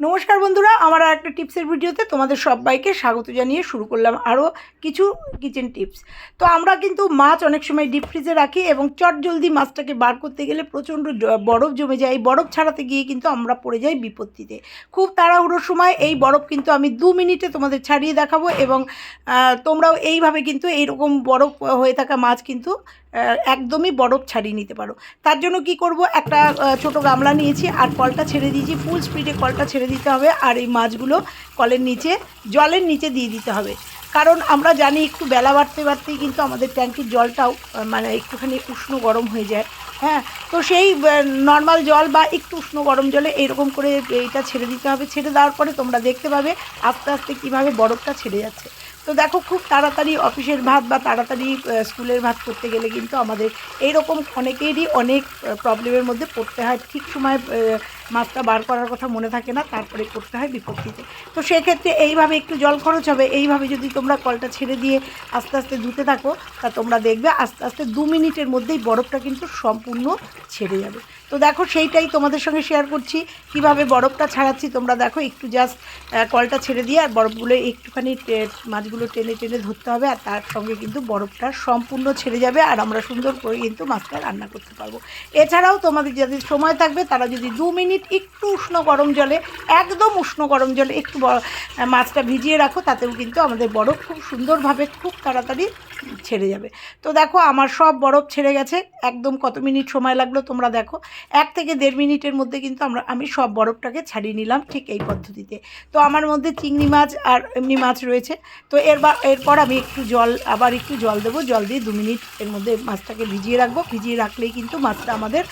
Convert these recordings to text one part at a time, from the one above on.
নমস্কার বন্ধুরা, আমার আর একটা টিপসের ভিডিওতে তোমাদের সবাইকে স্বাগত জানিয়ে শুরু করলাম আরও কিছু কিচেন টিপস তো আমরা কিন্তু মাছ অনেক সময় ডিপ ফ্রিজে রাখি এবং চট জলদি মাছটাকে বার করতে গেলে প্রচণ্ড বরফ জমে যায়। এই বরফ ছাড়াতে গিয়ে কিন্তু আমরা পড়ে যাই বিপত্তিতে। খুব তাড়াহুড়োর সময় এই বরফ কিন্তু আমি দু মিনিটে তোমাদের ছাড়িয়ে দেখাবো এবং তোমরাও এইভাবে কিন্তু এইরকম বরফ হয়ে থাকা মাছ কিন্তু একদমই বরফ ছাড়িয়ে নিতে পারো। তার জন্য কি করব? একটা ছোট গামলা নিয়েছি আর কলটা ছেড়ে দিয়েছি। ফুল স্পিডে কলটা ছেড়ে দিতে হবে আর এই মাছগুলো কলের নিচে, জলের নিচে দিয়ে দিতে হবে। কারণ আমরা জানি একটু বেলা বাড়তে বাড়তেই কিন্তু আমাদের ট্যাঙ্কির জলটাও মানে একটুখানি উষ্ণ গরম হয়ে যায়। হ্যাঁ তো সেই নর্মাল জল বা একটু উষ্ণ গরম জলে এরকম করে এইটা ছেড়ে দিতে হবে। ছেড়ে দেওয়ার পরে তোমরা দেখতে পাবে আস্তে আস্তে কীভাবে বরফটা ছেড়ে যাচ্ছে। তো দেখো, খুব তাড়াতাড়ি অফিসের ভাত বা তাড়াতাড়ি স্কুলের ভাত করতে গেলে কিন্তু আমাদের এইরকম অনেকেরই অনেক প্রবলেমের মধ্যে পড়তে হয়। ঠিক সময় মাছটা বার করার কথা মনে থাকে না, তারপরে করতে হয় বিপত্তিতে তো সেক্ষেত্রে এইভাবে একটু জল খরচ হবে। এইভাবে যদি তোমরা কলটা ছেড়ে দিয়ে আস্তে আস্তে ধুতে থাকো, তা তোমরা দেখবে আস্তে আস্তে দু মিনিটের মধ্যেই বরফটা কিন্তু সম্পূর্ণ ছেড়ে যাবে। তো দেখো সেইটাই তোমাদের সঙ্গে শেয়ার করছি। কীভাবে বরফটা ছাড়াচ্ছি তোমরা দেখো, একটু জাস্ট কলটা ছেড়ে দিয়ে আর বরফগুলো একটুখানি মাছগুলো টেনে টেনে ধরতে হবে আর তার সঙ্গে কিন্তু বরফটা সম্পূর্ণ ছেড়ে যাবে আর আমরা সুন্দর করে কিন্তু মাছটা রান্না করতে পারব। এছাড়াও তোমাদের যাদের সময় থাকবে, তারা যদি দু মিনিট একটু উষ্ণ গরম জলে, একদম উষ্ণ গরম জলে একটু মাছটা ভিজিয়ে রাখো, তাতেও কিন্তু আমাদের বরফ খুব সুন্দরভাবে খুব তাড়াতাড়ি ছেড়ে যাবে। তো দেখো, আমার সব বরফ ছেড়ে গেছে, একদম কত মিনিট সময় লাগল তোমরা দেখো। এক থেকে দেড় মিনিটের মধ্যে কিন্তু আমরা, আমি সব বরফটাকে ছাড়িয়ে নিলাম ঠিক এই পদ্ধতিতে। তো আমার মধ্যে চিংড়ি মাছ আর এমনি মাছ রয়েছে। তো এরবার এরপর আমি একটু জল, আবার একটু জল দেবো। জল দিয়ে দু মিনিট এর মধ্যে মাছটাকে ভিজিয়ে রাখব। ভিজিয়ে রাখলেই কিন্তু মাছটা আমাদের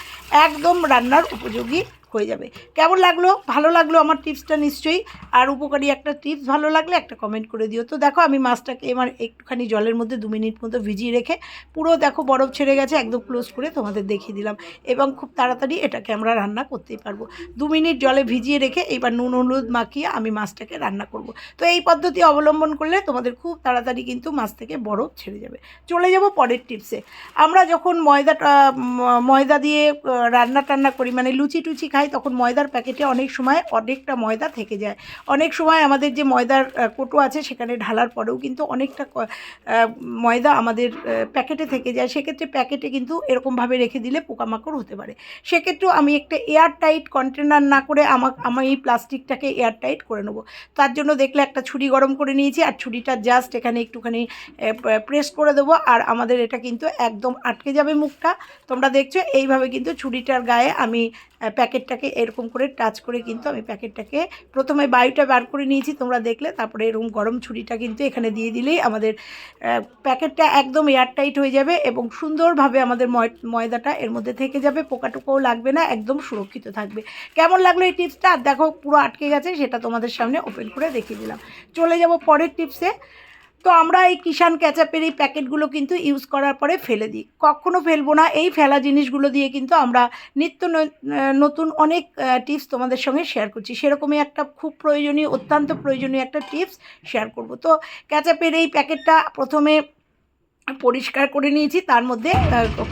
একদম রান্নার উপযোগী হয়ে যাবে। কেমন লাগল? ভালো লাগল আমার টিপসটা নিশ্চয়ই। আর উপকারী একটা টিপস, ভালো লাগলে একটা কমেন্ট করে দিও। তো দেখো, আমি মাছটাকে এবার একটুখানি জলের মধ্যে দু মিনিট মতো ভিজিয়ে রেখে পুরো দেখো বরফ ছেড়ে গেছে, একদম ক্লোজ করে তোমাদের দেখিয়ে দিলাম। এবং খুব তাড়াতাড়ি এটাকে আমরা রান্না করতেই পারব। দু মিনিট জলে ভিজিয়ে রেখে এবার নুন, হলুদ মাখিয়ে আমি মাছটাকে রান্না করব। তো এই পদ্ধতি অবলম্বন করলে তোমাদের খুব তাড়াতাড়ি কিন্তু মাছ থেকে বরফ ছেড়ে যাবে। চলে যাব পরের টিপসে। আমরা যখন ময়দাটা ময়দা দিয়ে রান্না টান্না করি মানে লুচি টুচি খাই তখন ময়দার প্যাকেটে অনেক সময় অনেকটা ময়দা থেকে যায়। অনেক সময় আমাদের যে ময়দার কোটো আছে সেখানে ঢালার পরেও কিন্তু অনেকটা ময়দা আমাদের প্যাকেটে থেকে যায়। সেক্ষেত্রে প্যাকেটে কিন্তু এরকমভাবে রেখে দিলে পোকামাকড় হতে পারে। সেক্ষেত্রেও আমি একটা এয়ার টাইট কন্টেনার না করে আমার আমি এই প্লাস্টিকটাকে এয়ার টাইট করে নেব। তার জন্য দেখলে একটা ছুরি গরম করে নিয়েছি আর ছুরিটা জাস্ট এখানে একটুখানি প্রেস করে দেবো আর আমাদের এটা কিন্তু একদম আটকে যাবে মুখটা। তোমরা দেখছ, এইভাবে কিন্তু ছুরিটার গায়ে আমি প্যাকেটটাকে এরকম করে টাচ করে কিন্তু আমি প্যাকেটটাকে প্রথমে বায়ুটা বার করে নিয়েছি, তোমরা দেখলে। তারপরে এরকম গরম ছুরিটা কিন্তু এখানে দিয়ে দিলেই আমাদের প্যাকেটটা একদম এয়ারটাইট হয়ে যাবে এবং সুন্দরভাবে আমাদের ময়- ময়দাটা এর মধ্যে থেকে যাবে পোকা টোকাও লাগবে না, একদম সুরক্ষিত থাকবে। কেমন লাগল এই টিপসটা? আর দেখো, পুরো আটকে গেছে, সেটা তোমাদের সামনে ওপেন করে দেখিয়ে দিলাম। চলে যাব পরের টিপসে। তো আমরা এই কিষান ক্যাচাপের এই প্যাকেটগুলো কিন্তু ইউজ করার পরে ফেলে দিই। কখনো ফেলব না, এই ফেলা জিনিসগুলো দিয়ে কিন্তু আমরা নিত্য নতুন অনেক টিপস তোমাদের সঙ্গে শেয়ার করছি। সেরকমই একটা খুব প্রয়োজনীয়, অত্যন্ত প্রয়োজনীয় একটা টিপস শেয়ার করব। তো ক্যাচাপের এই প্যাকেটটা প্রথমে পরিষ্কার করে নিয়েছি, তার মধ্যে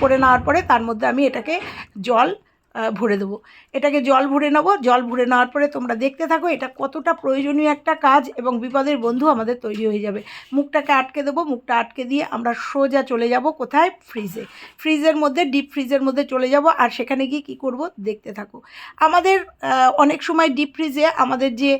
করে নেওয়ার পরে তার মধ্যে আমি এটাকে জল ভরে দেবো। এটাকে জল ভরে নেব। জল ভরে নেওয়ার পরে তোমরা দেখতে থাকো এটা কতটা প্রয়োজনীয় একটা কাজ এবং বিপদের বন্ধু আমাদের তৈরি হয়ে যাবে। মুখটাকে আটকে দেবো, মুখটা আটকে দিয়ে আমরা সোজা চলে যাব কোথায়? ফ্রিজে। ফ্রিজের মধ্যে, ডিপ ফ্রিজের মধ্যে চলে যাব আর সেখানে গিয়ে কী করব? দেখতে থাকো। আমাদের অনেক সময় ডিপ ফ্রিজে আমাদের যে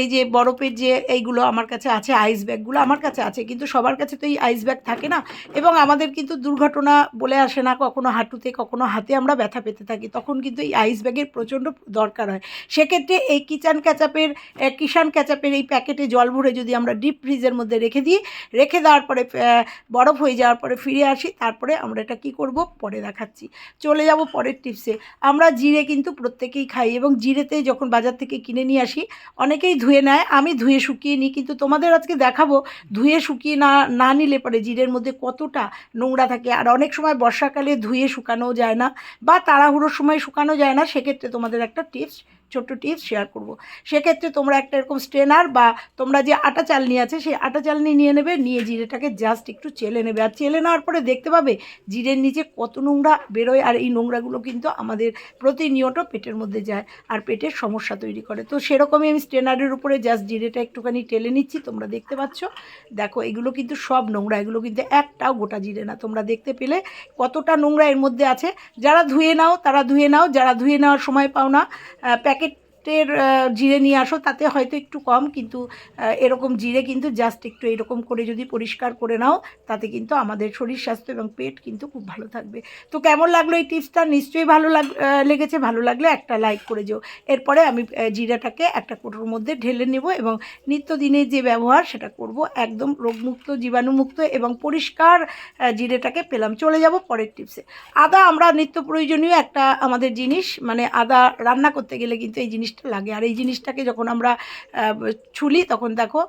এই যে বরফের যে এইগুলো আমার কাছে আছে, আইস ব্যাগগুলো আমার কাছে আছে, কিন্তু সবার কাছে তো এই আইস ব্যাগ থাকে না এবং আমাদের কিন্তু দুর্ঘটনা বলে আসে না, কখনো হাঁটুতে, কখনো হাতে আমরা ব্যথা পেতে থাকি, তখন কিন্তু এই আইস ব্যাগের প্রচণ্ড দরকার হয়। সেক্ষেত্রে এই কিচান ক্যাচাপের কিষান ক্যাচাপের এই প্যাকেটে জল ভরে যদি আমরা ডিপ ফ্রিজের মধ্যে রেখে দিই, রেখে দেওয়ার পরে বরফ হয়ে যাওয়ার পরে ফিরে আসি, তারপরে আমরা এটা কি করব? পরে দেখাচ্ছি। চলে যাব পরের টিপসে। আমরা জিরে কিন্তু প্রত্যেকেই খাই এবং জিরেতে যখন বাজার থেকে কিনে নিয়ে আসি, অনেকেই ধুয়ে নেয়, আমি ধুয়ে শুকিয়ে নিই, কিন্তু তোমাদের আজকে দেখাবো, ধুয়ে শুকিয়ে না না নিলে পরে জিরের মধ্যে কতটা নোংরা থাকে। আর অনেক সময় বর্ষাকালে ধুয়ে শুকানো যায় না বা তাড়াহুড়োর সময় শুকানো যায় না, সেক্ষেত্রে তোমাদের একটা টিপস ছোট্ট টিপস শেয়ার করব। সেক্ষেত্রে তোমরা একটা এরকম স্ট্রেনার বা তোমরা যে আটা চালনি আছে, সেই আটা চালনি নিয়ে নেবে, নিয়ে জিরেটাকে জাস্ট একটু চেলে নেবে। আর চেলে নেওয়ার পরে দেখতে পাবে জিরের নিচে কত নোংরা বেরোয়, আর এই নোংরাগুলো কিন্তু আমাদের প্রতিনিয়ত পেটের মধ্যে যায় আর পেটের সমস্যা তৈরি করে। তো সেরকমই আমি স্ট্রেনারের উপরে জাস্ট জিরেটা একটুখানি টেলে নিচ্ছি, তোমরা দেখতে পাচ্ছ। দেখো, এগুলো কিন্তু সব নোংরা, এগুলো কিন্তু একটাও গোটা জিরে না। তোমরা দেখতে পেলে কতটা নোংরা এর মধ্যে আছে। যারা ধুয়ে নাও, তারা ধুয়ে নাও, যারা ধুয়ে নেওয়ার সময় পাও না প্যাকেটের জিরে নিয়ে আসো, তাতে হয়তো একটু কম, কিন্তু এরকম জিরে কিন্তু জাস্ট একটু এরকম করে যদি পরিষ্কার করে নাও, তাতে কিন্তু আমাদের শরীর স্বাস্থ্য এবং পেট কিন্তু খুব ভালো থাকবে। তো কেমন লাগল এই টিপসটা? নিশ্চয়ই ভালো লাগ লেগেছে। ভালো লাগলে একটা লাইক করে যেও। এরপরে আমি জিরাটাকে একটা কোটোর মধ্যে ঢেলে নেব এবং নিত্যদিনের যে ব্যবহার, সেটা করব একদম রোগমুক্ত, জীবাণুমুক্ত এবং পরিষ্কার জিরেটাকে পেলাম। চলে যাব পরের টিপসে। আদা আমরা নিত্য প্রয়োজনীয় একটা আমাদের জিনিস মানে আদা রান্না করতে গেলে কিন্তু এই জিনিসটা লাগে। আর এই জিনিসটাকে যখন আমরা ছুলি তখন দেখো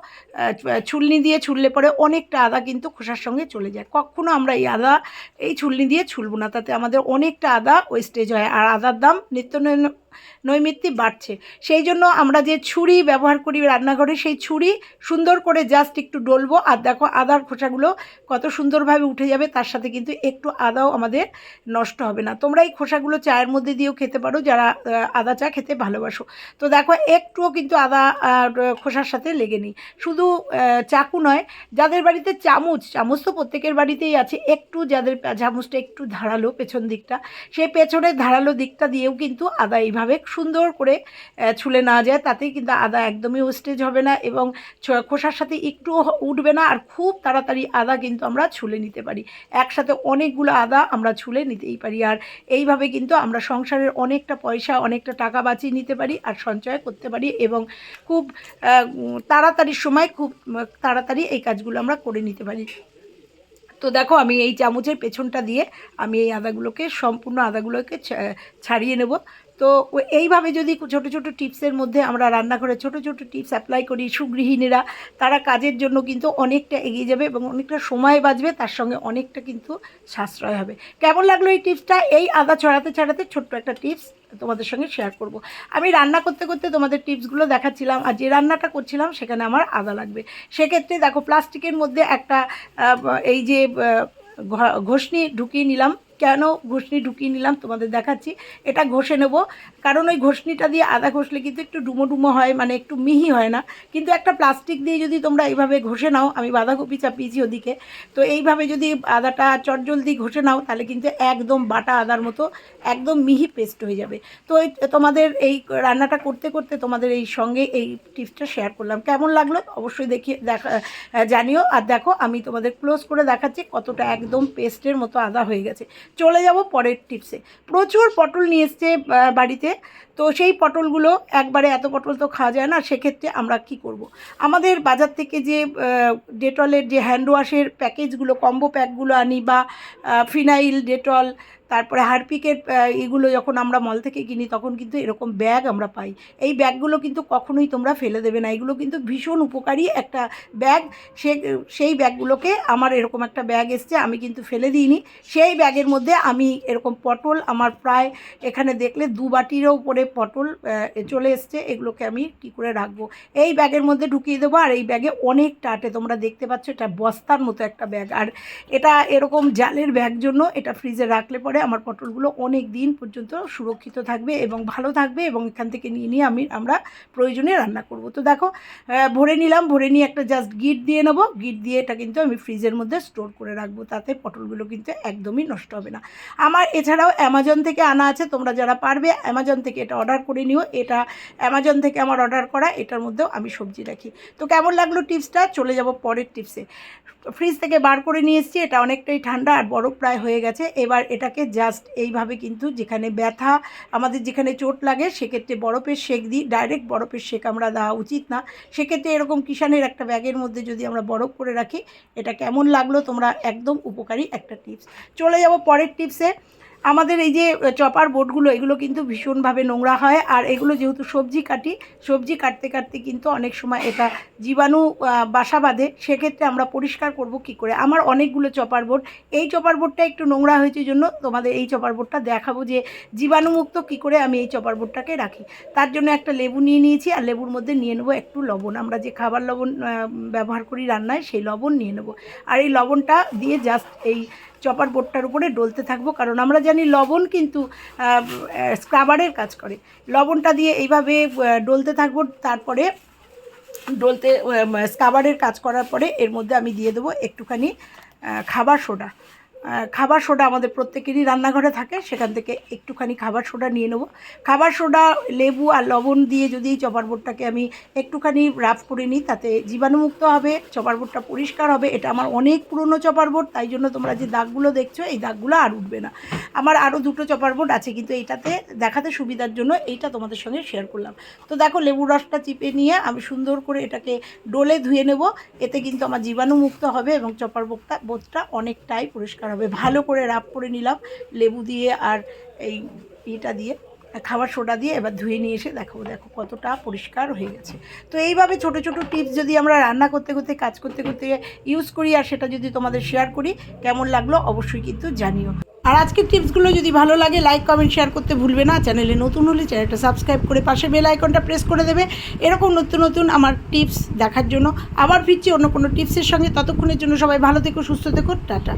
ছুলনি দিয়ে ছুললে পরে অনেকটা আদা কিন্তু খোসার সঙ্গে চলে যায়। কখনো আমরা এই আদা, এই ছুলনি দিয়ে ছুলব না, তাতে আমাদের অনেকটা আদা ওয়েস্টেজ হয়। আর আদার দাম নিত্য নৈমিত্তিক বাড়ছে। সেই জন্য আমরা যে ছুরি ব্যবহার করি রান্নাঘরে, সেই ছুরি সুন্দর করে জাস্ট একটু ডলবো। আর দেখো আদার খোসাগুলো কত সুন্দরভাবে উঠে যাবে, তার সাথে কিন্তু একটু আদাও আমাদের নষ্ট হবে না। তোমরা এই খোসাগুলো চায়ের মধ্যে দিয়েও খেতে পারো, যারা আদা চা খেতে ভালোবাসো। তো দেখো একটুও কিন্তু আদা খোসার সাথে লেগে নেই। শুধু চাকু নয়, যাদের বাড়িতে চামচ চামচ তো প্রত্যেকের বাড়িতেই আছে, একটু যাদের চামচটা একটু ধারালো পেছন দিকটা সেই পেছনের ধারালো দিকটা দিয়েও কিন্তু আদা এইভাবে সুন্দর করে ছুলে না যায়, তাতেই কিন্তু আদা একদমই ওয়েস্টেজ হবে না এবং খোসার সাথে একটু উঠবে না আর খুব তাড়াতাড়ি আদা কিন্তু আমরা ছুলে নিতে পারি। একসাথে অনেকগুলো আদা আমরা ছুলে নিতেই পারি আর এইভাবে কিন্তু আমরা সংসারের অনেকটা পয়সা, অনেকটা টাকা বাঁচিয়ে নিতে পারি আর সঞ্চয় করতে পারি এবং খুব তাড়াতাড়ির সময় খুব তাড়াতাড়ি এই কাজগুলো আমরা করে নিতে পারি। তো দেখো আমি এই চামচের পেছনটা দিয়ে আমি এই আদাগুলোকে, সম্পূর্ণ আদাগুলোকে ছাড়িয়ে নেব। তো এইভাবে যদি ছোট ছোট টিপসের মধ্যে আমরা রান্নাঘরে ছোট ছোট টিপস অ্যাপ্লাই করি সুগৃহিণীরা, তারা কাজের জন্য কিন্তু অনেকটা এগিয়ে যাবে এবং অনেকটা সময় বাঁচবে, তার সঙ্গে অনেকটা কিন্তু সাশ্রয় হবে। কেমন লাগল এই টিপসটা এই আদা ছড়াতে ছড়াতে ছোট্ট একটা টিপস তোমাদের সঙ্গে শেয়ার করব। আমি রান্না করতে করতে তোমাদের টিপসগুলো দেখাচ্ছিলাম আর যে রান্নাটা করছিলাম সেখানে আমার আদা লাগবে। সেক্ষেত্রে দেখো প্লাস্টিকের মধ্যে একটা এই যে ঘষনি ঢুকিয়ে নিলাম। কেন ঘষনি ঢুকিয়ে নিলাম তোমাদের দেখাচ্ছি। এটা ঘষে নেব। কারণ ওই ঘষনিটা দিয়ে আদা ঘষলে কিন্তু একটু ডুমো ডুমো হয় মানে একটু মিহি হয় না। কিন্তু একটা প্লাস্টিক দিয়ে যদি তোমরা এইভাবে ঘষে নাও, আমি বাঁধাকপি চাপিয়েছি ওদিকে। তো এইভাবে যদি আদাটা চটজলদি ঘষে নাও, তাহলে কিন্তু একদম বাটা আদার মতো, একদম মিহি পেস্ট হয়ে যাবে। তো তোমাদের এই রান্নাটা করতে করতে তোমাদের এই সঙ্গে এই টিপসটা শেয়ার করলাম। কেমন লাগল অবশ্যই দেখিয়ে, দেখা, জানিও। আর দেখো, আমি তোমাদের ক্লোজ করে দেখাচ্ছি কতটা একদম পেস্টের মতো আদা হয়ে গেছে। চলে যাব পরের টিপসে প্রচুর পটল নিয়ে এসছে বাড়িতে তো সেই পটলগুলো একবারে এত পটল তো খাওয়া যায় না, সেক্ষেত্রে আমরা কি করব। আমাদের বাজার থেকে যে ডেটলের যে হ্যান্ড ওয়াশের প্যাকেজগুলো কম্বো প্যাকগুলো আনি বা ফিনাইল ডেটল তারপরে হারপিকের এগুলো যখন আমরা মল থেকে কিনি, তখন কিন্তু এরকম ব্যাগ আমরা পাই। এই ব্যাগগুলো কিন্তু কখনোই তোমরা ফেলে দেবে না। এগুলো কিন্তু ভীষণ উপকারী একটা ব্যাগ সে, সেই ব্যাগগুলোকে আমার এরকম একটা ব্যাগ এসছে, আমি কিন্তু ফেলে দিইনি। সেই ব্যাগের মধ্যে আমি এরকম পটল আমার প্রায় এখানে দেখলে দু বাটিরও উপরে পটল চলে এসছে। এগুলোকে আমি কী করে রাখব? এই ব্যাগের মধ্যে ঢুকিয়ে দেবো। আর এই ব্যাগে অনেকটা আটে তোমরা দেখতে পাচ্ছ এটা বস্তার মতো একটা ব্যাগ আর এটা এরকম জালের ব্যাগ জন্য এটা ফ্রিজে রাখলে পরে আমার পটলগুলো অনেক দিন পর্যন্ত সুরক্ষিত থাকবে এবং ভালো থাকবে এবং এখান থেকে নিয়ে নিয়ে আমি, আমরা প্রয়োজনে রান্না করব। তো দেখো ভরে নিলাম, ভরে নিয়ে একটা জাস্ট গিট দিয়ে নেব। গিট দিয়ে এটা কিন্তু আমি ফ্রিজের মধ্যে স্টোর করে রাখব, তাতে পটলগুলো কিন্তু একদমই নষ্ট হবে না। আমার এছাড়াও অ্যামাজন থেকে আনা আছে, তোমরা যারা পারবে অ্যামাজন থেকে এটা অর্ডার করে নিও। এটা অ্যামাজন থেকে আমার অর্ডার করা, এটার মধ্যেও আমি সবজি রাখি। তো কেমন লাগল টিপসটা চলে যাব পরের টিপসে ফ্রিজ থেকে বার করে নিয়ে এসেছি, এটা অনেকটাই ঠান্ডা আর বরফ প্রায় হয়ে গেছে। এবার এটাকে জাস্ট এইভাবে কিন্তু যেখানে ব্যথা, আমাদের যেখানে চোট লাগে, সেক্ষেত্রে বরফের শেক দিই। ডাইরেক্ট বরফের শেক আমরা দেওয়া উচিত না। সেক্ষেত্রে এরকম কিষানের একটা ব্যাগের মধ্যে যদি আমরা বরফ করে রাখি, এটা কেমন লাগল তোমরা একদম উপকারী একটা টিপস চলে যাব পরের টিপসে আমাদের এই যে চপার বোর্ডগুলো এগুলো কিন্তু ভীষণভাবে নোংরা হয়। আর এগুলো যেহেতু সবজি কাটি, সবজি কাটতে কাটতে কিন্তু অনেক সময় এটা জীবাণু বাসা বাঁধে। সেক্ষেত্রে আমরা পরিষ্কার করব কি করে? আমার অনেকগুলো চপার বোর্ড এই চপার বোর্ডটা একটু নোংরা হয়েছে জন্য তোমাদের এই চপার বোর্ডটা দেখাবো যে, জীবাণুমুক্ত কি করে আমি এই চপার বোর্ডটাকে রাখি। তার জন্য একটা লেবু নিয়ে নিয়েছি, আর লেবুর মধ্যে নিয়ে নেব একটু লবণ। আমরা যে খাবার লবণ ব্যবহার করি রান্নায়, সেই লবণ নিয়ে নেব। আর এই লবণটা দিয়ে জাস্ট এই চপার বোর্ডটার উপরে ডলতে থাকব, কারণ আমরা জানি লবণ কিন্তু স্ক্রাবারের কাজ করে। লবণটা দিয়ে এইভাবে ডলতে থাকব, তারপরে ডলতে স্ক্রাবারের কাজ করার পরে এর মধ্যে আমি দিয়ে দেবো একটুখানি খাবার সোডা। খাবার সোডা আমাদের প্রত্যেকেরই রান্নাঘরে থাকে, সেখান থেকে একটুখানি খাবার সোডা নিয়ে নেব। খাবার সোডা, লেবু আর লবণ দিয়ে যদি এই চপার বোর্ডটাকে আমি একটুখানি রাফ করে নিই, তাতে জীবাণুমুক্ত হবে, চপার বোর্ডটা পরিষ্কার হবে। এটা আমার অনেক পুরনো চপার বোর্ড তাই জন্য তোমরা যে দাগগুলো দেখছ, এই দাগগুলো আর উঠবে না। আমার আরও দুটো চপার বোর্ড আছে, কিন্তু এইটাতে দেখাতে সুবিধার জন্য এইটা তোমাদের সঙ্গে শেয়ার করলাম। তো দেখো লেবু রসটা চিপে নিয়ে আমি সুন্দর করে এটাকে ডোলে ধুয়ে নেব। এতে কিন্তু আমার জীবাণুমুক্ত হবে এবং চপার বোর্ডটা বোধটা অনেকটাই পরিষ্কার হবে। ভালো করে রাপ করে নিলাম, লেবু দিয়ে আর এই ইটা দিয়ে, খাবার সোডা দিয়ে এবার ধুয়ে নিয়ে এসে দেখো দেখো কতটা পরিষ্কার হয়ে গেছে। তো এইভাবে ছোট ছোট টিপস যদি আমরা রান্না করতে করতে, কাজ করতে করতে ইউজ করি আর সেটা যদি তোমাদের শেয়ার করি, কেমন লাগল অবশ্যই কিন্তু জানিও। আর আজকের টিপসগুলো যদি ভালো লাগে লাইক কমেন্ট শেয়ার করতে ভুলবে না। চ্যানেলে নতুন হলে চ্যানেলটা সাবস্ক্রাইব করে পাশে বেল আইকনটা প্রেস করে দেবে। এরকম নতুন নতুন আমার টিপস দেখার জন্য। আবার ফিরছি অন্য কোনো টিপসের সঙ্গে। ততক্ষণের জন্য সবাই ভালো থেকো, সুস্থ থেকো। টাটা।